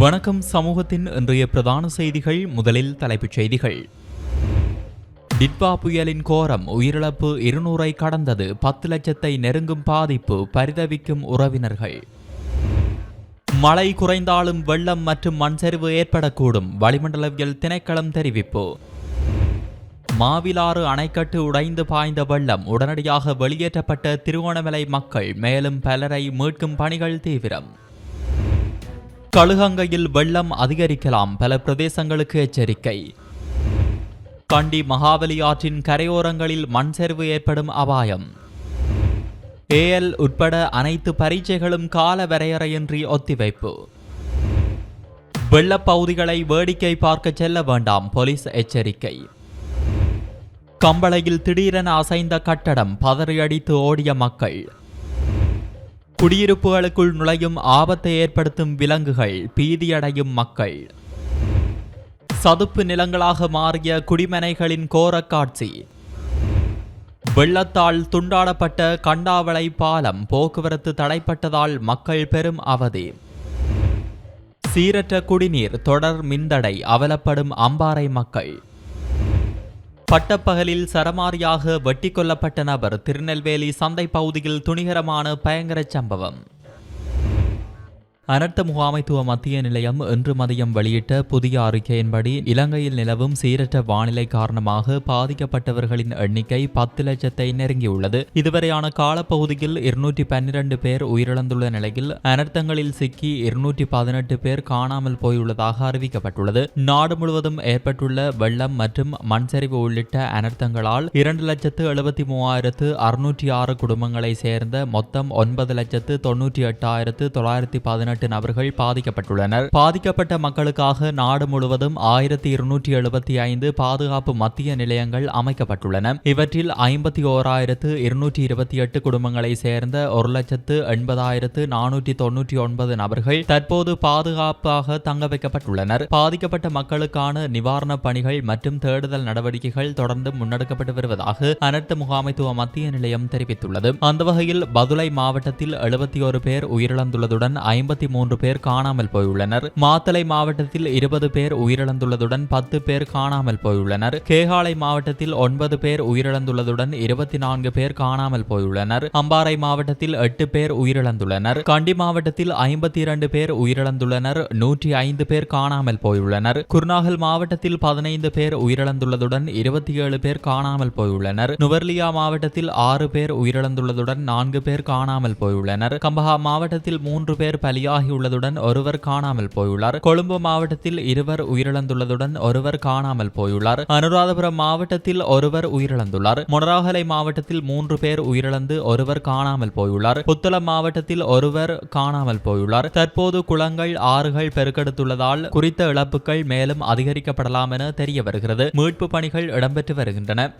வணக்கம் சமூகத்தின் இன்றைய பிரதான செய்திகள். முதலில் தலைப்புச் செய்திகள். டிட்பா புயலின் கோரம் உயிரிழப்பு இருநூறை கடந்தது பத்து லட்சத்தை நெருங்கும் பாதிப்பு பரிதவிக்கும் உறவினர்கள். மழை குறைந்தாலும் வெள்ளம் மற்றும் மண்சரிவு ஏற்படக்கூடும் வளிமண்டலவியல் திணைக்களம் தெரிவிப்பு. மாவிலாறு அணைக்கட்டு உடைந்து பாய்ந்த வெள்ளம் உடனடியாக வெளியேற்றப்பட்ட திருவோணமலை மக்கள் மேலும் பலரை மீட்கும் பணிகள் தீவிரம். கழுகங்கையில் வெள்ளம் அதிகரிக்கலாம். பல பிரதேசங்களுக்கு எச்சரிக்கை. கண்டி மகாபலி ஆற்றின் கரையோரங்களில் மண் சரிவு ஏற்படும் அபாயம். ஏஎல் உட்பட அனைத்து பரீட்சைகளும் கால வரையறையின்றி ஒத்திவைப்பு. வெள்ளப்பகுதிகளை வேடிக்கை பார்க்க செல்ல வேண்டாம். போலீஸ் எச்சரிக்கை. கம்பளையில் திடீரென அசைந்த கட்டடம் பதறியடித்து ஓடிய மக்கள். குடியிருப்புகளுக்குள் நுழையும் ஆபத்தை ஏற்படுத்தும் விலங்குகள் பீதியடையும் மக்கள். சதுப்பு நிலங்களாக மாறிய குடிமனைகளின் கோர காட்சி வெள்ளத்தால் துண்டாடப்பட்ட கண்டாவளை பாலம் போக்குவரத்து தடைப்பட்டதால் மக்கள் பெரும் அவதி. சீரற்ற குடிநீர் தொடர் மின்தடை அவலப்படும் அம்பாறை மக்கள். பட்டப்பகலில் சரமாரியாக வெட்டி கொல்லப்பட்ட நபர் திருநெல்வேலி சந்தை பகுதியில் துணிகரமான பயங்கர சம்பவம். அனர்த்த முகாமைத்துவ மத்திய நிலையம் இன்று மதியம் வெளியிட்ட புதிய அறிக்கையின்படி இலங்கையில் நிலவும் சீரற்ற வானிலை காரணமாக பாதிக்கப்பட்டவர்களின் எண்ணிக்கை பத்து லட்சத்தை நெருங்கியுள்ளது. இதுவரையான காலப்பகுதியில் இருநூற்றி பன்னிரண்டு பேர் உயிரிழந்துள்ள நிலையில் அனர்த்தங்களில் சிக்கி இருநூற்றி பதினெட்டு பேர் காணாமல் போயுள்ளதாக அறிவிக்கப்பட்டுள்ளது. நாடு முழுவதும் ஏற்பட்டுள்ள வெள்ளம் மற்றும் மண்சரிவு உள்ளிட்ட அனர்த்தங்களால் இரண்டு லட்சத்து எழுபத்தி மூவாயிரத்து அறுநூற்றி ஆறு குடும்பங்களை சேர்ந்த மொத்தம் ஒன்பது லட்சத்து தொன்னூற்றி எட்டாயிரத்து தொள்ளாயிரத்தி பதினெட்டு பதினெட்டு நபர்கள் பாதிக்கப்பட்டுள்ளனர். பாதிக்கப்பட்ட மக்களுக்காக நாடு முழுவதும் ஆயிரத்தி இருநூற்றி எழுபத்தி ஐந்து பாதுகாப்பு மத்திய நிலையங்கள் அமைக்கப்பட்டுள்ளன. இவற்றில் ஐம்பத்தி ஓராயிரத்து இருநூற்றி இருபத்தி எட்டு குடும்பங்களை சேர்ந்த ஒரு லட்சத்து எண்பதாயிரத்து நானூற்றி தொன்னூற்றி ஒன்பது நபர்கள் தற்போது பாதுகாப்பாக தங்க வைக்கப்பட்டுள்ளனர். பாதிக்கப்பட்ட மக்களுக்கான நிவாரணப் பணிகள் மற்றும் தேடுதல் நடவடிக்கைகள் தொடர்ந்து முன்னெடுக்கப்பட்டு வருவதாக அனர்த்த முகாமைத்துவ மத்திய நிலையம் தெரிவித்துள்ளது. அந்த வகையில் பதுளை மாவட்டத்தில் எழுபத்தி ஒரு பேர் உயிரிழந்துள்ளதுடன் ஐம்பத்தி மூன்று பேர் காணாமல் போயுள்ளனர். மாத்தலை மாவட்டத்தில் இருபது பேர் உயிரிழந்துள்ளதுடன் பத்து பேர் காணாமல் போயுள்ளனர். கேகாலை மாவட்டத்தில் ஒன்பது பேர் உயிரிழந்துள்ளதுடன் இருபத்தி நான்கு பேர் காணாமல் போயுள்ளனர். அம்பாறை மாவட்டத்தில் எட்டு பேர் உயிரிழந்துள்ளனர். கண்டி மாவட்டத்தில் ஐம்பத்தி இரண்டு பேர் உயிரிழந்துள்ளனர். நூற்றி ஐந்து பேர் காணாமல் போயுள்ளனர். குர்நாகல் மாவட்டத்தில் பதினைந்து பேர் உயிரிழந்துள்ளதுடன் இருபத்தி ஏழு பேர் காணாமல் போயுள்ளனர். நுவர்லியா மாவட்டத்தில் ஆறு பேர் உயிரிழந்துள்ளதுடன் நான்கு பேர் காணாமல் போயுள்ளனர். கம்பஹா மாவட்டத்தில் மூன்று பேர் பலியா பலியாகியுள்ளதுடன் ஒருவர் காணாமல் போயுள்ளார். கொழும்பு மாவட்டத்தில் இருவர் உயிரிழந்துள்ளதுடன் ஒருவர் காணாமல் போயுள்ளார். அனுராதபுரம் மாவட்டத்தில் ஒருவர் உயிரிழந்துள்ளார். மொனராகலை மாவட்டத்தில் மூன்று பேர் உயிரிழந்து ஒருவர் காணாமல் போயுள்ளார். புத்தளம் மாவட்டத்தில் ஒருவர் காணாமல் போயுள்ளார். தற்போது குளங்கள் ஆறுகள் பெருக்கெடுத்துள்ளதால் குறித்த இழப்புகள் மேலும் அதிகரிக்கப்படலாம் என தெரிய வருகிறது மீட்பு பணிகள் இடம்பெற்று வருகின்றன.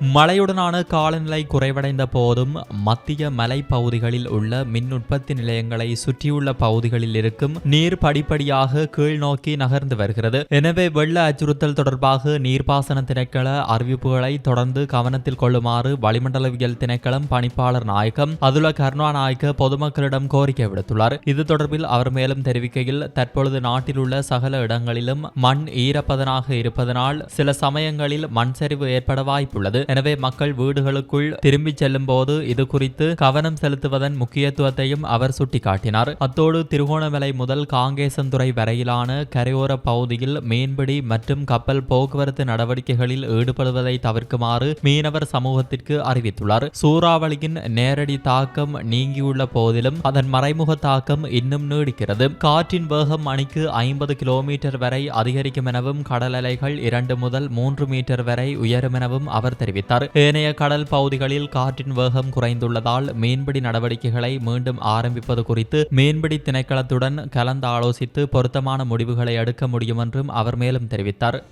மழையுடனான காலநிலை குறைவடைந்த போதும் மத்திய மலை பகுதிகளில் உள்ள மின் உற்பத்தி நிலையங்களை சுற்றியுள்ள பகுதிகளில் இருக்கும் நீர் படிப்படியாக கீழ் நோக்கி நகர்ந்து வருகிறது. எனவே வெள்ள அச்சுறுத்தல் தொடர்பாக நீர்ப்பாசன திணைக்கள அறிவிப்புகளை தொடர்ந்து கவனத்தில் கொள்ளுமாறு வளிமண்டலவியல் திணைக்களம் பணிப்பாளர் நாயகம் அதுல கருணாநாயக்க பொதுமக்களிடம் கோரிக்கை விடுத்துள்ளார். இது தொடர்பில் அவர் மேலும் தெரிவிக்கையில் தற்பொழுது நாட்டில் உள்ள சகல இடங்களிலும் மண் ஈரப்பதனாக இருப்பதனால் சில சமயங்களில் மண் சரிவு ஏற்பட வாய்ப்புள்ளது. எனவே மக்கள் வீடுகளுக்குள் திரும்பி செல்லும் போது இது குறித்து கவனம் செலுத்துவதன் முக்கியத்துவத்தையும் அவர் சுட்டிக்காட்டினார். அத்தோடு திருகோணமலை முதல் காங்கேசந்துறை வரையிலான கரையோர பகுதியில் மீன்பிடி மற்றும் கப்பல் போக்குவரத்து நடவடிக்கைகளில் ஈடுபடுவதை தவிர்க்குமாறு மீனவர் சமூகத்திற்கு அறிவித்துள்ளார். சூறாவளியின் நேரடி தாக்கம் நீங்கியுள்ள போதிலும் அதன் மறைமுக தாக்கம் இன்னும் நீடிக்கிறது. காற்றின் வேகம் மணிக்கு ஐம்பது கிலோமீட்டர் வரை அதிகரிக்கும் எனவும் கடல் அலைகள் இரண்டு முதல் மூன்று மீட்டர் வரை உயரும் எனவும் அவர் தெரிவித்தார். தெரிவித்தார். ஏனைய கடல் பகுதிகளில் காற்றின் வேகம் குறைந்துள்ளதால் மீன்பிடி நடவடிக்கைகளை மீண்டும் ஆரம்பிப்பது குறித்து மீன்பிடி திணைக்களத்துடன் கலந்து ஆலோசித்து பொருத்தமான முடிவுகளை எடுக்க முடியும் என்றும் அவர் மேலும் தெரிவித்தார்.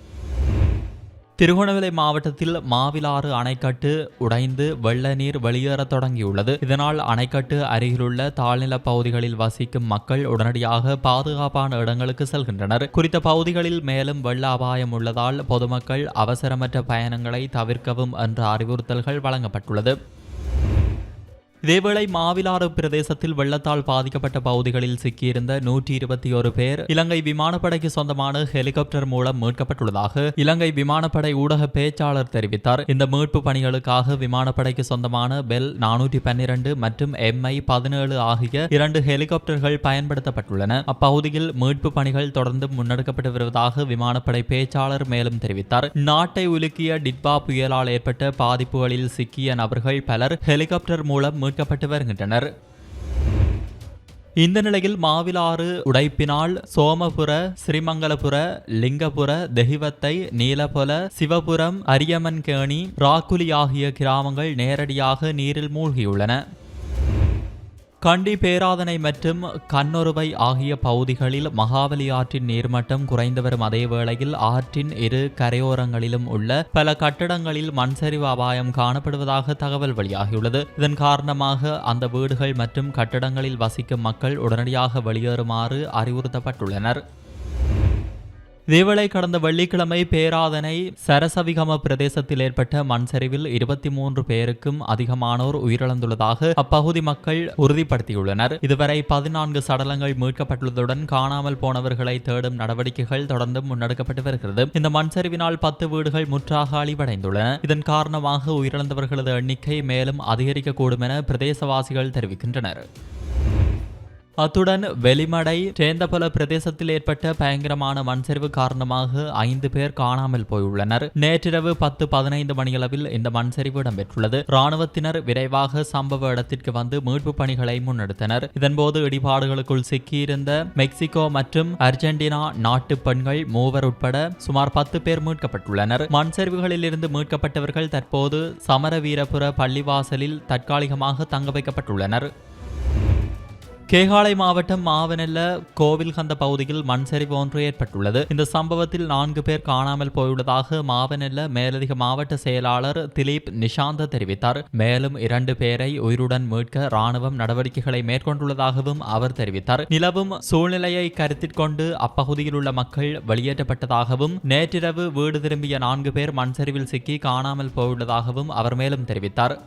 திருகோணமலை மாவட்டத்தில் மாவிலாறு அணைக்கட்டு உடைந்து வெள்ள நீர் வெளியேறத் தொடங்கியுள்ளது. இதனால் அணைக்கட்டு அருகிலுள்ள தாழ்நில பகுதிகளில் வசிக்கும் மக்கள் உடனடியாக பாதுகாப்பான இடங்களுக்கு செல்கின்றனர். குறித்த பகுதிகளில் மேலும் வெள்ள அபாயம் உள்ளதால் பொதுமக்கள் அவசரமற்ற பயணங்களை தவிர்க்கவும் என்ற அறிவுறுத்தல்கள் வழங்கப்பட்டுள்ளது. இதேவேளை மாவிலாறு பிரதேசத்தில் வெள்ளத்தால் பாதிக்கப்பட்ட பகுதிகளில் சிக்கியிருந்த நூற்றி இருபத்தி ஒரு பேர் இலங்கை விமானப்படைக்கு சொந்தமான ஹெலிகாப்டர் மூலம் மீட்கப்பட்டுள்ளதாக இலங்கை விமானப்படை ஊடக பேச்சாளர் தெரிவித்தார். இந்த மீட்பு பணிகளுக்காக விமானப்படைக்கு சொந்தமான பெல் நானூற்றி பன்னிரண்டு மற்றும் எம்ஐ பதினேழு ஆகிய இரண்டு ஹெலிகாப்டர்கள் பயன்படுத்தப்பட்டுள்ளன. அப்பகுதியில் மீட்பு பணிகள் தொடர்ந்து முன்னெடுக்கப்பட்டு வருவதாக விமானப்படை பேச்சாளர் மேலும் தெரிவித்தார். நாட்டை உலுக்கிய டிட்பா புயலால் ஏற்பட்ட பாதிப்புகளில் சிக்கிய நபர்கள் பலர் ஹெலிகாப்டர் மூலம் மீட்கப்பட்டு வருகின்றனர். இந்த நிலையில் மாவிலாறு உடைப்பினால் சோமபுர ஸ்ரீமங்கலபுர லிங்கபுர தெஹிவத்தை நீலபொல சிவபுரம் அரியமன்கேணி ராக்குலி ஆகிய கிராமங்கள் நேரடியாக நீரில் மூழ்கியுள்ளன. கண்டி பேராதனை மற்றும் கண்ணொருவை ஆகிய பகுதிகளில் மகாவலி ஆற்றின் நீர்மட்டம் குறைந்து வரும் அதே வேளையில் ஆற்றின் இரு கரையோரங்களிலும் உள்ள பல கட்டடங்களில் மண்சரிவு அபாயம் காணப்படுவதாக தகவல் வெளியாகியுள்ளது. இதன் காரணமாக அந்த வீடுகள் மற்றும் கட்டடங்களில் வசிக்கும் மக்கள் உடனடியாக வெளியேறுமாறு அறிவுறுத்தப்பட்டுள்ளனர். இதேவேளை கடந்த வெள்ளிக்கிழமை பேராதனை சரசவிகம பிரதேசத்தில் ஏற்பட்ட மண் சரிவில் இருபத்தி மூன்று பேருக்கும் அதிகமானோர் உயிரிழந்துள்ளதாக அப்பகுதி மக்கள் உறுதிப்படுத்தியுள்ளனர். இதுவரை பதினான்கு சடலங்கள் மீட்கப்பட்டுள்ளதுடன் காணாமல் போனவர்களை தேடும் நடவடிக்கைகள் தொடர்ந்து முன்னெடுக்கப்பட்டு வருகிறது. இந்த மண் சரிவினால் பத்து வீடுகள் முற்றாக அழிவடைந்துள்ளன. இதன் காரணமாக உயிரிழந்தவர்களது எண்ணிக்கை மேலும் அதிகரிக்கக்கூடும் என பிரதேசவாசிகள் தெரிவிக்கின்றனர். அத்துடன் வெளிமடை சேந்தபல பிரதேசத்தில் ஏற்பட்ட பயங்கரமான மண்சரிவு காரணமாக ஐந்து பேர் காணாமல் போயுள்ளனர். நேற்றிரவு பத்து பதினைந்து மணியளவில் இந்த மண்சரிவு இடம்பெற்றுள்ளது. ராணுவத்தினர் விரைவாக சம்பவ இடத்திற்கு வந்து மீட்பு பணிகளை முன்னெடுத்தனர். இதன்போது இடிபாடுகளுக்குள் சிக்கியிருந்த மெக்சிகோ மற்றும் அர்ஜென்டினா நாட்டு பெண்கள் மூவர் உட்பட சுமார் பத்து பேர் மீட்கப்பட்டுள்ளனர். மண் சரிவுகளில் இருந்து மீட்கப்பட்டவர்கள் தற்போது சமரவீரபுர பள்ளிவாசலில் தற்காலிகமாக தங்க வைக்கப்பட்டுள்ளனர். கேகாலை மாவட்டம் மாவனல்ல கோவில்கந்த பகுதியில் மண் சரிவு ஒன்று ஏற்பட்டுள்ளது. இந்த சம்பவத்தில் நான்கு பேர் காணாமல் போயுள்ளதாக மாவனல்ல மேலதிக மாவட்ட செயலாளர் திலீப் நிஷாந்த தெரிவித்தார். மேலும் இரண்டு பேரை உயிருடன் மீட்க ராணுவம் நடவடிக்கைகளை மேற்கொண்டுள்ளதாகவும் அவர் தெரிவித்தார். நிலவும் சூழ்நிலையை கருத்திற்கொண்டு அப்பகுதியில் உள்ள மக்கள் வெளியேற்றப்பட்டதாகவும் நேற்றிரவு வீடு திரும்பிய நான்கு பேர் மண் சரிவில் சிக்கி காணாமல் போயுள்ளதாகவும் அவர் மேலும் தெரிவித்தார்.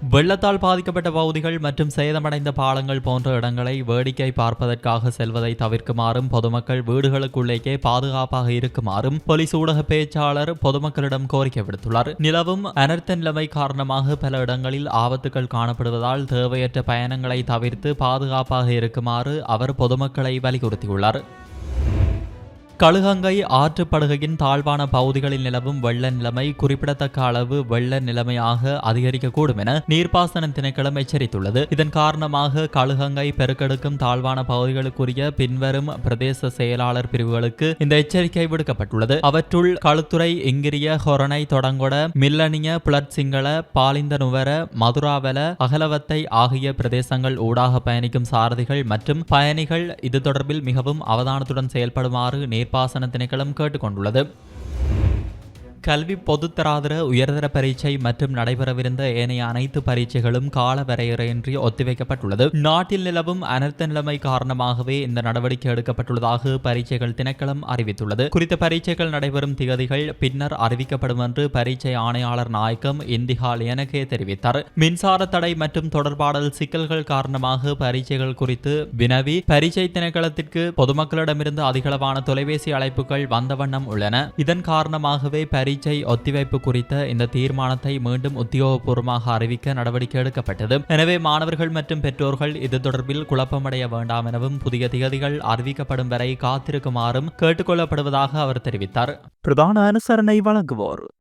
வெள்ளத்தால் பாதிக்கப்பட்ட பகுதிகள் மற்றும் சேதமடைந்த பாலங்கள் போன்ற இடங்களை வேடிக்கை பார்ப்பதற்காக செல்வதை தவிர்க்குமாறும் பொதுமக்கள் வீடுகளுக்குள்ளேயே பாதுகாப்பாக இருக்குமாறும் போலீஸ் ஊடக பேச்சாளர் பொதுமக்களிடம் கோரிக்கை விடுத்துள்ளார். நிலவும் அனர்த்த நிலைமை காரணமாக பல இடங்களில் ஆபத்துகள் காணப்படுவதால் தேவையற்ற பயணங்களை தவிர்த்து பாதுகாப்பாக இருக்குமாறு அவர் பொதுமக்களை வலியுறுத்தியுள்ளார். கழுகங்கை ஆற்றுப்படுகையின் தாழ்வான பகுதிகளில் நிலவும் வெள்ள நிலைமை குறிப்பிடத்தக்க அளவு வெள்ள நிலைமையாக அதிகரிக்கக்கூடும் என நீர்ப்பாசன திணைக்களம் எச்சரித்துள்ளது. இதன் காரணமாக கழுகங்கை பெருக்கெடுக்கும் தாழ்வான பகுதிகளுக்குரிய பின்வரும் பிரதேச செயலாளர் பிரிவுகளுக்கு இந்த எச்சரிக்கை விடுக்கப்பட்டுள்ளது. அவற்றுள் களுத்துறை இங்கிரிய ஹொரணை தொடங்கொட மில்லனிய புலட்சிங்கள பாலிந்த நுவர மதுராவல அகலவத்தை ஆகிய பிரதேசங்கள் ஊடாக பயணிக்கும் சாரதிகள் மற்றும் பயணிகள் இது தொடர்பில் மிகவும் அவதானத்துடன் செயல்படுமாறு நேர் நீர்ப்பாசன திணைக்களம் கேட்டுக்கொண்டுள்ளது. கல்வி பொதுத்தராதர உயர்தர பரீட்சை மற்றும் நடைபெறவிருந்த ஏனைய அனைத்து பரீட்சைகளும் கால வரையறையின்றி ஒத்திவைக்கப்பட்டுள்ளது. நாட்டில் நிலவும் அனர்த்த நிலைமை காரணமாகவே இந்த நடவடிக்கை எடுக்கப்பட்டுள்ளதாக பரீட்சைகள் திணைக்களம் அறிவித்துள்ளது. குறித்த பரீட்சைகள் நடைபெறும் திகதிகள் பின்னர் அறிவிக்கப்படும் என்று பரீட்சை ஆணையாளர் நாயக்கம் இந்திகால் எனக்கே தெரிவித்தார். மின்சார தடை மற்றும் தொடர்பாடல் சிக்கல்கள் காரணமாக பரீட்சைகள் குறித்து வினவி பரீட்சை திணைக்களத்திற்கு பொதுமக்களிடமிருந்து அதிகளவான தொலைபேசி அழைப்புகள் வந்த வண்ணம் உள்ளன. இதன் காரணமாகவே பரீட்சை பரீட்சை ஒத்திவைப்பு குறித்த இந்த தீர்மானத்தை மீண்டும் உத்தியோகபூர்வமாக அறிவிக்க நடவடிக்கை எடுக்கப்பட்டது. எனவே மாணவர்கள் மற்றும் பெற்றோர்கள் இது தொடர்பில் குழப்பமடைய வேண்டாம் எனவும் புதிய திகதிகள் அறிவிக்கப்படும் வரை காத்திருக்குமாறும் கேட்டுக்கொள்ளப்படுவதாக அவர் தெரிவித்தார். பிரதான அனுசரணை வழங்குவோர்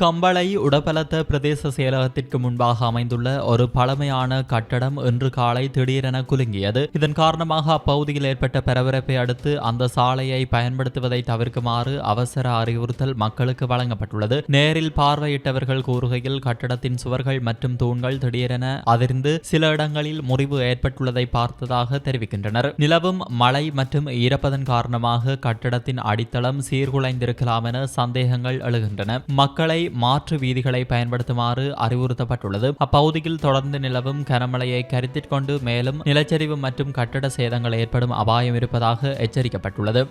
கம்பளை உடபலத்த பிரதேச செயலகத்திற்கு முன்பாக அமைந்துள்ள ஒரு பழமையான கட்டடம் இன்று காலை திடீரென குலுங்கியது. இதன் காரணமாக அப்பகுதியில் ஏற்பட்ட பரபரப்பை அடுத்து அந்த சாலையை பயன்படுத்துவதை தவிர்க்குமாறு அவசர அறிவுறுத்தல் மக்களுக்கு வழங்கப்பட்டுள்ளது. நேரில் பார்வையிட்டவர்கள் கூறுகையில் கட்டடத்தின் சுவர்கள் மற்றும் தூண்கள் திடீரென அதிர்ந்து சில இடங்களில் முறிவு ஏற்பட்டுள்ளதை பார்த்ததாக தெரிவிக்கின்றனர். நிலவும் மழை மற்றும் ஈரப்பதன் காரணமாக கட்டடத்தின் அடித்தளம் சீர்குலைந்திருக்கலாம் என சந்தேகங்கள் எழுகின்றன. மக்களை மாற்று வீதிகளை பயன்படுத்துமாறு அறிவுறுத்தப்பட்டுள்ளது. அப்பகுதியில் தொடர்ந்து நிலவும் கனமழையை கருத்தில் கொண்டு மேலும் நிலச்சரிவு மற்றும் கட்டட சேதங்கள் ஏற்படும் அபாயம் இருப்பதாக எச்சரிக்கப்பட்டுள்ளது.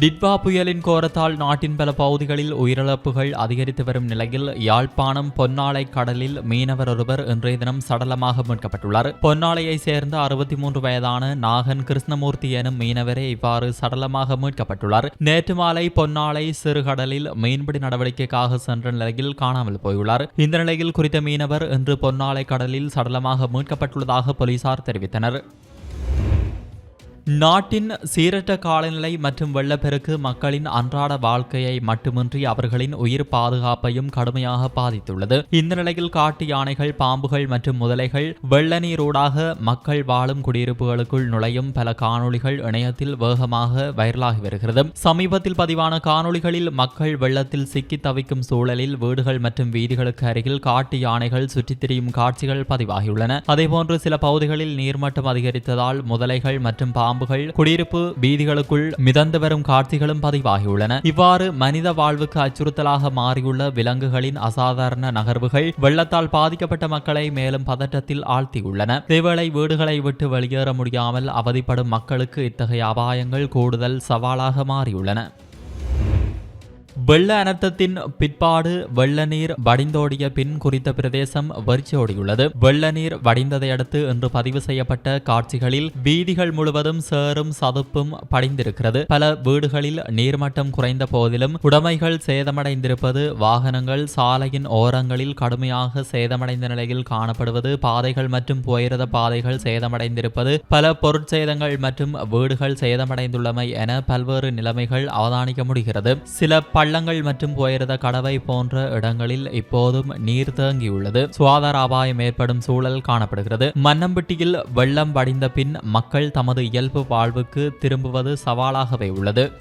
டிட்வா புயலின் கோரத்தால் நாட்டின் பல பகுதிகளில் உயிரிழப்புகள் அதிகரித்து வரும் நிலையில் யாழ்ப்பாணம் பொன்னாலை கடலில் மீனவர் ஒருவர் இன்றைய தினம் சடலமாக மீட்கப்பட்டுள்ளார். பொன்னாலையை சேர்ந்த அறுபத்தி மூன்று வயதான நாகன் கிருஷ்ணமூர்த்தி எனும் மீனவரே இவ்வாறு சடலமாக மீட்கப்பட்டுள்ளார். நேற்று மாலை பொன்னாலை சிறுகடலில் மீன்பிடி நடவடிக்கைக்காக சென்ற நிலையில் காணாமல் போயுள்ளார். இந்த நிலையில் குறித்த மீனவர் இன்று பொன்னாலை கடலில் சடலமாக மீட்கப்பட்டுள்ளதாக போலீசார் தெரிவித்தனர். நாட்டின் சீரற்ற காலநிலை மற்றும் வெள்ளப்பெருக்கு மக்களின் அன்றாட வாழ்க்கையை மட்டுமின்றி அவர்களின் உயிர் பாதுகாப்பையும் கடுமையாக பாதித்துள்ளது. இந்த நிலையில் காட்டு யானைகள் பாம்புகள் மற்றும் முதலைகள் வெள்ளநீரூடாக மக்கள் வாழும் குடியிருப்புகளுக்குள் நுழையும் பல காணொளிகள் இணையத்தில் வேகமாக வைரலாகி வருகிறது. சமீபத்தில் பதிவான காணொளிகளில் மக்கள் வெள்ளத்தில் சிக்கி தவிக்கும் சூழலில் வீடுகள் மற்றும் வீதிகளுக்கு அருகில் காட்டு யானைகள் சுற்றித் திரியும் காட்சிகள் பதிவாகியுள்ளன. அதேபோன்று சில பகுதிகளில் நீர்மட்டம் அதிகரித்ததால் முதலைகள் மற்றும் பாம்புகள் குடியிருப்பு வீதிகளுக்குள் மிதந்து வரும் காட்சிகளும் பதிவாகியுள்ளன. இவ்வாறு மனித வாழ்வுக்கு அச்சுறுத்தலாக மாறியுள்ள விலங்குகளின் அசாதாரண நகர்வுகள் வெள்ளத்தால் பாதிக்கப்பட்ட மக்களை மேலும் பதற்றத்தில் ஆழ்த்தியுள்ளன. இதேவேளை வீடுகளை விட்டு வெளியேற முடியாமல் அவதிப்படும் மக்களுக்கு இத்தகைய அபாயங்கள் கூடுதல் சவாலாக மாறியுள்ளன. வெள்ள அனர்த்தத்தின் பிற்பாடு வெள்ள நீர் வடிந்தோடிய பின் குறித்த பிரதேசம் வரிச்சோடியுள்ளது வெள்ள நீர் வடிந்ததை அடுத்து இன்று பதிவு செய்யப்பட்ட காட்சிகளில் வீதிகள் முழுவதும் சேரும் சதுப்பும் படிந்திருக்கிறது. பல வீடுகளில் நீர்மட்டம் குறைந்த போதிலும் உடைமைகள் சேதமடைந்திருப்பது வாகனங்கள் சாலையின் ஓரங்களில் கடுமையாக சேதமடைந்த நிலையில் காணப்படுவது பாதைகள் மற்றும் புயரத பாதைகள் சேதமடைந்திருப்பது பல பொருட்சேதங்கள் மற்றும் வீடுகள் சேதமடைந்துள்ளமை என பல்வேறு நிலைமைகள் அவதானிக்க முடிகிறது. சில பள்ளங்கள் மற்றும் புயரத கடவை போன்ற இடங்களில் இப்போதும் நீர் தேங்கியுள்ளது. சுகாதார அபாயம் ஏற்படும் சூழல் காணப்படுகிறது. மன்னம்பட்டியில் வெள்ளம் வடிந்த பின் மக்கள் தமது இயல்பு வாழ்வுக்கு திரும்புவது சவாலாகவே உள்ளது.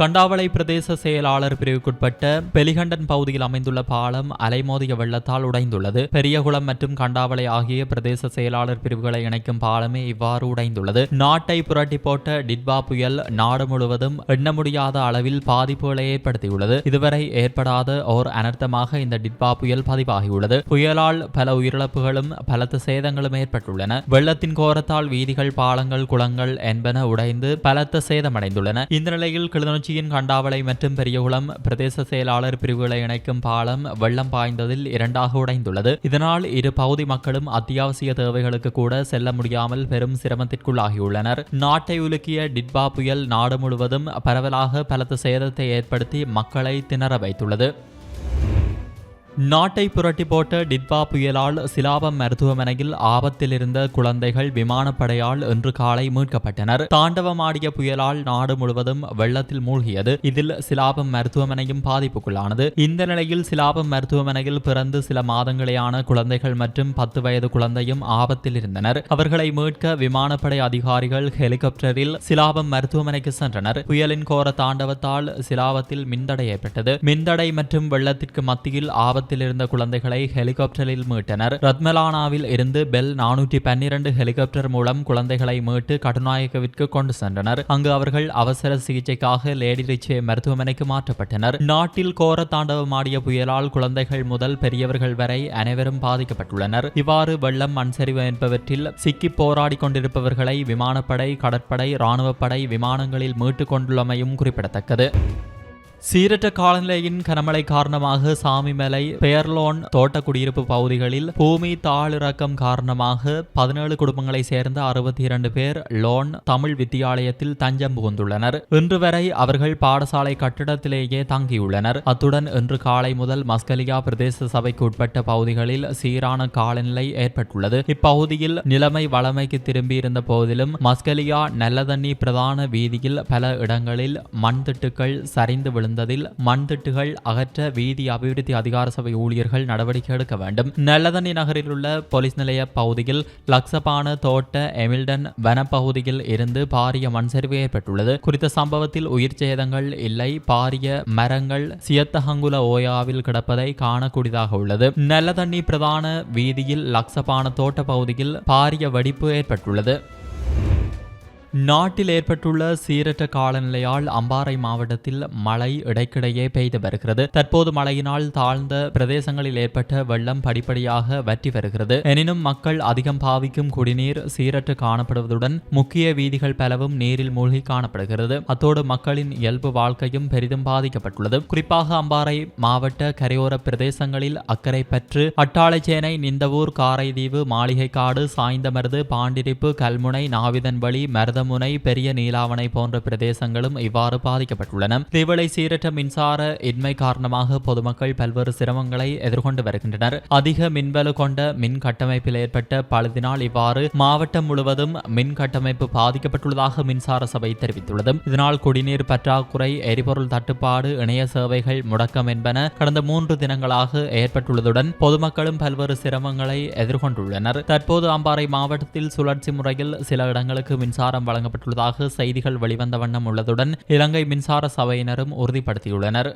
கண்டாவளை பிரதேச செயலாளர் பிரிவுக்குட்பட்ட பெலிகண்டன் பகுதியில் அமைந்துள்ள பாலம் அலைமோதிய வெள்ளத்தால் உடைந்துள்ளது. பெரியகுளம் மற்றும் கண்டாவளை ஆகிய பிரதேச செயலாளர் பிரிவுகளை இணைக்கும் பாலமே இவ்வாறு உடைந்துள்ளது. நாட்டை புரட்டி போட்ட டிட்பா புயல் நாடு முழுவதும் எண்ண முடியாத அளவில் பாதிப்புகளை ஏற்படுத்தியுள்ளது. இதுவரை ஏற்படாத ஓர் அனர்த்தமாக இந்த டிட்பா புயல் பதிவாகியுள்ளது. புயலால் பல உயிரிழப்புகளும் பலத்த சேதங்களும் ஏற்பட்டுள்ளன. வெள்ளத்தின் கோரத்தால் வீதிகள் பாலங்கள் குளங்கள் என்பன உடைந்து பலத்த சேதமடைந்துள்ளன. இந்த நிலையில் கிளிநொச்சியின் கண்டாவளை மற்றும் பெரியகுளம் பிரதேச செயலாளர் பிரிவுகளை இணைக்கும் பாலம் வெள்ளம் பாய்ந்ததில் இரண்டாக உடைந்துள்ளது. இதனால் இரு பகுதி மக்களும் அத்தியாவசிய தேவைகளுக்கு கூட செல்ல முடியாமல் பெரும் சிரமத்திற்குள்ளாகியுள்ளனர். நாட்டை உலுக்கிய டிட்பா புயல் நாடு முழுவதும் பரவலாக பலத்த சேதத்தை ஏற்படுத்தி மக்களை திணற வைத்துள்ளது. நாட்டை புரட்டி போட்ட டிட்பா புயலால் சிலாபம் மருத்துவமனையில் ஆபத்தில் இருந்த குழந்தைகள் விமானப்படையால் இன்று காலை மீட்கப்பட்டனர். தாண்டவமாடிய புயலால் நாடு முழுவதும் வெள்ளத்தில் மூழ்கியது. இதில் சிலாபம் மருத்துவமனையும் பாதிப்புக்குள்ளானது. இந்த நிலையில் சிலாபம் மருத்துவமனையில் பிறந்து சில மாதங்களேயான குழந்தைகள் மற்றும் பத்து வயது குழந்தையும் ஆபத்தில் இருந்தனர் அவர்களை மீட்க விமானப்படை அதிகாரிகள் ஹெலிகாப்டரில் சிலாபம் மருத்துவமனைக்கு சென்றனர். புயலின் கோர தாண்டவத்தால் சிலாபத்தில் மின்தடை ஏற்பட்டது. மின்தடை மற்றும் வெள்ளத்திற்கு மத்தியில் ஆபத்தில் இருந்த குழந்தைகளை ஹெலிகாப்டரில் மீட்டனர். ரத்மலானாவில் இருந்து பெல் நானூற்றி பன்னிரண்டு ஹெலிகாப்டர் மூலம் குழந்தைகளை மீட்டு கட்டுநாயக்கவிற்கு கொண்டு சென்றனர். அங்கு அவர்கள் அவசர சிகிச்சைக்காக லேடி ரிச்சே மருத்துவமனைக்கு மாற்றப்பட்டனர். நாட்டில் கோர தாண்டவமாடிய புயலால் குழந்தைகள் முதல் பெரியவர்கள் வரை அனைவரும் பாதிக்கப்பட்டுள்ளனர். இவ்வாறு வெள்ளம் மண்சரிவு என்பவற்றில் சிக்கி போராடி கொண்டிருப்பவர்களை விமானப்படை கடற்படை இராணுவப்படை விமானங்களில் மீட்டுக் கொண்டுள்ளமையும் குறிப்பிடத்தக்கது. சீரற்ற காலநிலையின் கனமழை காரணமாக சாமிமலை பெயர்லோன் தோட்ட குடியிருப்பு பகுதிகளில் பூமி தாளிறக்கம் காரணமாக பதினேழு குடும்பங்களை சேர்ந்த அறுபத்தி இரண்டு பேர் லோன் தமிழ் வித்தியாலயத்தில் தஞ்சம் புகுந்துள்ளனர். இன்று வரை அவர்கள் பாடசாலை கட்டிடத்திலேயே தங்கியுள்ளனர். அத்துடன் இன்று காலை முதல் மஸ்கலியா பிரதேச சபைக்கு உட்பட்ட பகுதிகளில் சீரான காலநிலை ஏற்பட்டுள்ளது. இப்பகுதியில் நிலைமை வளமைக்கு திரும்பியிருந்த போதிலும் மஸ்கலியா நல்லதண்ணி பிரதான வீதியில் பல இடங்களில் மண் திட்டுக்கள் சரிந்து விழுந்து இருந்ததில் மண்திட்டுகள் அகற்ற வீதி அபிவிருத்தி அதிகார சபை ஊழியர்கள் நடவடிக்கை எடுக்க வேண்டும். நல்லதண்ணி நகரில் உள்ள போலீஸ் நிலைய பகுதியில் லக்ஸபான தோட்ட எமில்டன் வனப்பகுதியில் இருந்து பாரிய மண் சரிவு ஏற்பட்டுள்ளது. குறித்த சம்பவத்தில் உயிர் சேதங்கள் இல்லை. பாரிய மரங்கள் சியத்தஹங்குல ஓயாவில் கிடப்பதை காணக்கூடியதாக உள்ளது. நல்லதண்ணி பிரதான வீதியில் லக்ஸபான தோட்ட பகுதியில் பாரிய வெடிப்பு ஏற்பட்டுள்ளது. நாட்டில் ஏற்பட்டுள்ள சீரற்ற காலநிலையால் அம்பாறை மாவட்டத்தில் மழை இடைக்கிடையே பெய்து வருகிறது. தற்போது மழையினால் தாழ்ந்த பிரதேசங்களில் ஏற்பட்ட வெள்ளம் படிப்படியாக வற்றி வருகிறது. எனினும் மக்கள் அதிகம் பாவிக்கும் குடிநீர் சீரற்று காணப்படுவதுடன் முக்கிய வீதிகள் பலவும் நீரில் மூழ்கி காணப்படுகிறது. அத்தோடு மக்களின் இயல்பு வாழ்க்கையும் பெரிதும் பாதிக்கப்பட்டுள்ளது. குறிப்பாக அம்பாறை மாவட்ட கரையோர பிரதேசங்களில் அக்கரைப்பற்று அட்டாளைச்சேனை நிந்தவூர் காரைதீவு மாளிகைக்காடு சாய்ந்தமருது பாண்டிரிப்பு கல்முனை நாவிதன்வழி முனை பெரிய நீலாவணை போன்ற பிரதேசங்களும் இவ்வாறு பாதிக்கப்பட்டுள்ளன. திவளை சீரற்ற மின்சார இன்மை காரணமாக பொதுமக்கள் பல்வேறு சிரமங்களை எதிர்கொண்டு வருகின்றனர். அதிக மின்வலு கொண்ட மின் கட்டமைப்பில் ஏற்பட்ட பழுதினால் இவ்வாறு மாவட்டம் முழுவதும் மின் கட்டமைப்பு பாதிக்கப்பட்டுள்ளதாக மின்சார சபை தெரிவித்துள்ளது. இதனால் குடிநீர் பற்றாக்குறை எரிபொருள் தட்டுப்பாடு இணைய சேவைகள் முடக்கம் என்பன கடந்த மூன்று தினங்களாக ஏற்பட்டுள்ளதுடன் பொதுமக்களும் பல்வேறு சிரமங்களை எதிர்கொண்டுள்ளனர். தற்போது அம்பாறை மாவட்டத்தில் சுழற்சி முறையில் சில இடங்களுக்கு மின்சாரம் வழங்கப்பட்டுள்ளதாக செய்திகள் வெளிவந்த வண்ணம் உள்ளதுடன் இலங்கை மின்சார சபையினரும் உறுதிப்படுத்தியுள்ளனர்.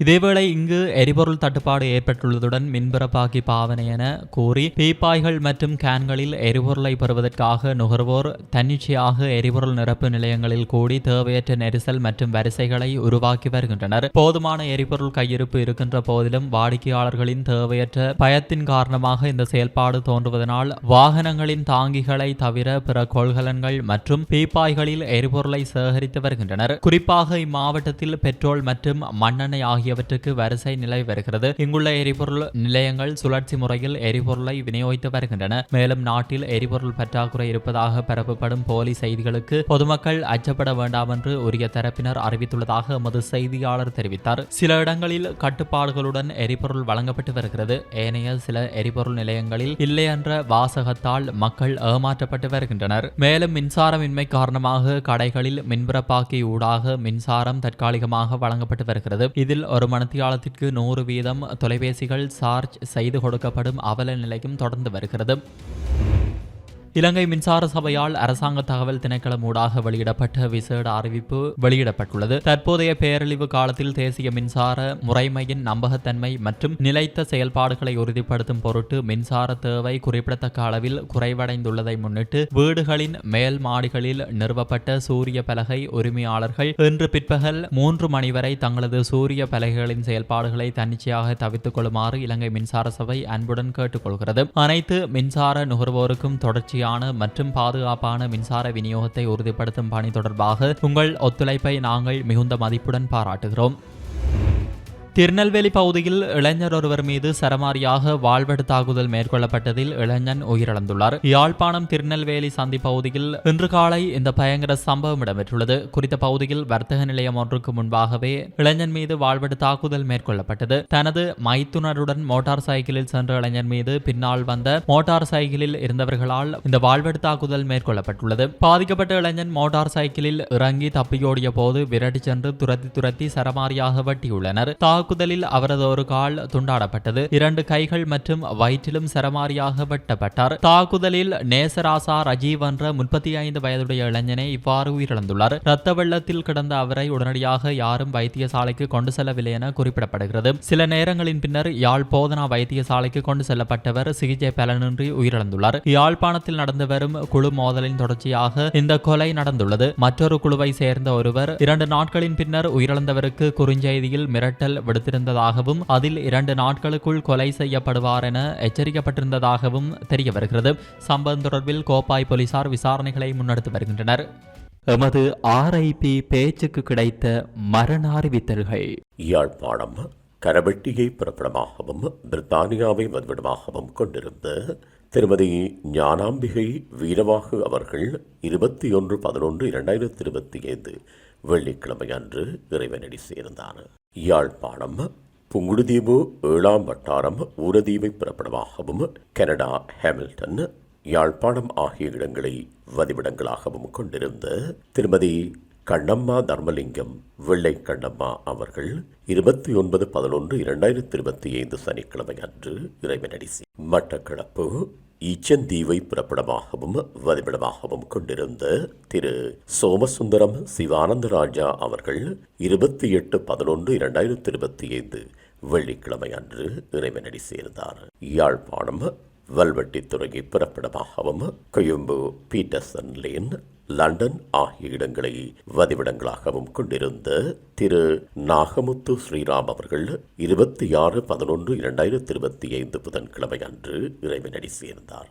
இதேவேளை இங்கு எரிபொருள் தட்டுப்பாடு ஏற்பட்டுள்ளதுடன் மின்பிறப்பாக்கி பாவனை என கூறி பீப்பாய்கள் மற்றும் கேன்களில் எரிபொருளை பெறுவதற்காக நுகர்வோர் தன்னிச்சையாக எரிபொருள் நிரப்பு நிலையங்களில் கூடி தேவையற்ற நெரிசல் மற்றும் வரிசைகளை உருவாக்கி வருகின்றனர். போதுமான எரிபொருள் கையிருப்பு இருக்கின்ற போதிலும் வாடிக்கையாளர்களின் தேவையற்ற பயத்தின் காரணமாக இந்த செயல்பாடு தோன்றுவதனால் வாகனங்களின் தாங்கிகளை தவிர பிற கொள்கலன்கள் மற்றும் பீப்பாய்களில் எரிபொருளை சேகரித்து வருகின்றனர். குறிப்பாக இம்மாவட்டத்தில் பெட்ரோல் மற்றும் மண்ணெண்ணெய் ஆகிய ஆகியவற்றுக்கு வரிசை நிலை வருகிறது. இங்குள்ள எரிபொருள் நிலையங்கள் சுழற்சி முறையில் எரிபொருளை விநியோகித்து வருகின்றன. மேலும் நாட்டில் எரிபொருள் பற்றாக்குறை இருப்பதாக பரப்பப்படும் போலி செய்திகளுக்கு பொதுமக்கள் அச்சப்பட வேண்டாம் என்று உரிய தரப்பினர் அறிவித்துள்ளதாக எமது செய்தியாளர் தெரிவித்தார். சில இடங்களில் கட்டுப்பாடுகளுடன் எரிபொருள் வழங்கப்பட்டு வருகிறது. ஏனைய சில எரிபொருள் நிலையங்களில் இல்லை என்ற வாசகத்தால் மக்கள் ஏமாற்றப்பட்டு வருகின்றனர். மேலும் மின்சாரமின்மை காரணமாக கடைகளில் மின்புறப்பாக்கி ஊடாக மின்சாரம் தற்காலிகமாக வழங்கப்பட்டு வருகிறது. இதில் ஒரு மணித்தியாலத்திற்கு நூறு வீதம் தொலைபேசிகள் சார்ஜ் செய்து கொடுக்கப்படும் அவல நிலையும் தொடர்ந்து வருகிறது. இலங்கை மின்சார சபையால் அரசாங்க தகவல் திணைக்களம் ஊடாக வெளியிடப்பட்ட விசேட அறிவிப்பு வெளியிடப்பட்டுள்ளது. தற்போதைய பேரழிவு காலத்தில் தேசிய மின்சார முறைமையின் நம்பகத்தன்மை மற்றும் நிலைத்த செயல்பாடுகளை உறுதிப்படுத்தும் பொருட்டு மின்சார தேவை குறிப்பிடத்தக்க அளவில் குறைவடைந்துள்ளதை முன்னிட்டு வீடுகளின் மேல் மாடிகளில் நிறுவப்பட்ட சூரிய பலகை உரிமையாளர்கள் இன்று பிற்பகல் மூன்று மணி வரை தங்களது சூரிய பலகைகளின் செயல்பாடுகளை தன்னிச்சையாக தவித்துக் கொள்ளுமாறு இலங்கை மின்சார சபை அன்புடன் கேட்டுக்கொள்கிறது. அனைத்து மின்சார நுகர்வோருக்கும் தொடர்ச்சி தொடர்ச்சியான மற்றும் பாதுகாப்பான மின்சார விநியோகத்தை உறுதிப்படுத்தும் பணி தொடர்பாக உங்கள் ஒத்துழைப்பை நாங்கள் மிகுந்த மதிப்புடன் பாராட்டுகிறோம். திருநெல்வேலி பகுதியில் இளைஞர் ஒருவர் மீது சரமாரியாக வாழ்வெடு தாக்குதல் மேற்கொள்ளப்பட்டதில் இளைஞன் உயிரிழந்துள்ளார். யாழ்ப்பாணம் திருநெல்வேலி சந்தி பகுதியில் இன்று காலை இந்த பயங்கர சம்பவம் இடம்பெற்றுள்ளது. குறித்த பகுதியில் வர்த்தக நிலையம் ஒன்றுக்கு முன்பாகவே இளைஞன் மீது வாழ்வெடு தாக்குதல் மேற்கொள்ளப்பட்டது. தனது மைத்துனருடன் மோட்டார் சைக்கிளில் சென்ற இளைஞன் மீது பின்னால் வந்த மோட்டார் சைக்கிளில் இருந்தவர்களால் இந்த வாழ்வெடு தாக்குதல் மேற்கொள்ளப்பட்டுள்ளது. பாதிக்கப்பட்ட இளைஞன் மோட்டார் சைக்கிளில் இறங்கி தப்பியோடிய போது விரட்டி சென்று துரத்தி துரத்தி சரமாரியாக வெட்டியுள்ளனர். தாக்குதலில் அவரது ஒரு கால் துண்டாடப்பட்டது. இரண்டு கைகள் மற்றும் வயிற்றிலும் சரமாரியாக வெட்டப்பட்டார் தாக்குதலில் நேசராசா ரஜீவ் என்ற முப்பத்தி ஐந்து வயதுடைய இளைஞனை இவ்வாறு உயிரிழந்துள்ளார். இரத்த வெள்ளத்தில் கிடந்த அவரை உடனடியாக யாரும் வைத்தியசாலைக்கு கொண்டு செல்லவில்லை என குறிப்பிடப்படுகிறது. சில நேரங்களின் பின்னர் யாழ் போதனா வைத்தியசாலைக்கு கொண்டு செல்லப்பட்டவர் சிகிச்சை பலனின்றி உயிரிழந்துள்ளார். யாழ்ப்பாணத்தில் நடந்து வரும் குழு மோதலின் தொடர்ச்சியாக இந்த கொலை நடந்துள்ளது. மற்றொரு குழுவை சேர்ந்த ஒருவர் இரண்டு நாட்களின் பின்னர் உயிரிழந்தவருக்கு குறுஞ்செய்தியில் மிரட்டல் கொடுத்திருந்ததாகவும் அதில் இரண்டு நாட்களுக்குள் கொலை செய்யப்படுவார் என எச்சரிக்கப்பட்டிருந்ததாகவும் தெரிய வருகிறது சம்பவம் தொடர்பில் கோப்பாய் போலீசார் விசாரணைகளை முன்னெடுத்து வருகின்றனர். எமது ஆர்ஐபி பேச்சுக்கு கிடைத்த மரண அறிவித்தல்கள். யாழ்ப்பாணம் கரவெட்டியை பிறப்பிடமாகவும் பிரித்தானியாவை வதிவிடமாகவும் கொண்டிருந்த திருமதி ஞானாம்பிகை வீரவாகு அவர்கள் இருபத்தி ஒன்று பதினொன்று இரண்டாயிரத்தி இருபத்தி ஐந்து வெள்ளிக்கிழமை அன்று இறைவனடி சேர்ந்தார் யாழ்ப்பாணம் புங்குடுதீவு ஏழாம் வட்டாரம் ஊரதீவை பிறப்பிடமாகவும் கனடா ஹாமில்டன் யாழ்ப்பாணம் ஆகிய இடங்களை வதிவிடங்களாகவும் கொண்டிருந்த திருமதி கண்ணம்மா தர்மலிங்கம் வெள்ளை கண்ணம்மா அவர்கள் இருபத்தி ஒன்பது பதினொன்று இரண்டாயிரத்தி இருபத்தி ஐந்து சனிக்கிழமை அன்று இறைவனடி மட்டக்களப்பு ஈச்சந்தீவை பிறப்பிடமாகவும் வதிவிடமாகவும் கொண்டிருந்த திரு. சோமசுந்தரம் சிவானந்த ராஜா அவர்கள் இருபத்தி எட்டு பதினொன்று இரண்டாயிரத்தி இருபத்தி ஐந்து வெள்ளிக்கிழமை அன்று இறைவனடி சேர்ந்தார். யாழ்ப்பாணம் வல்வெட்டித்துறையை பிறப்பிடமாகவும் கொழும்பு பீட்டர்சன் லேன் லண்டன் ஆகிய இடங்களை வதிவிடங்களாகவும் கொண்டிருந்த திரு. நாகமுத்து ஸ்ரீராம் அவர்கள் இருபத்தி ஆறு பதினொன்று இரண்டாயிரத்தி இருபத்தி ஐந்து புதன்கிழமை அன்று இறைவனடி சேர்ந்தார்.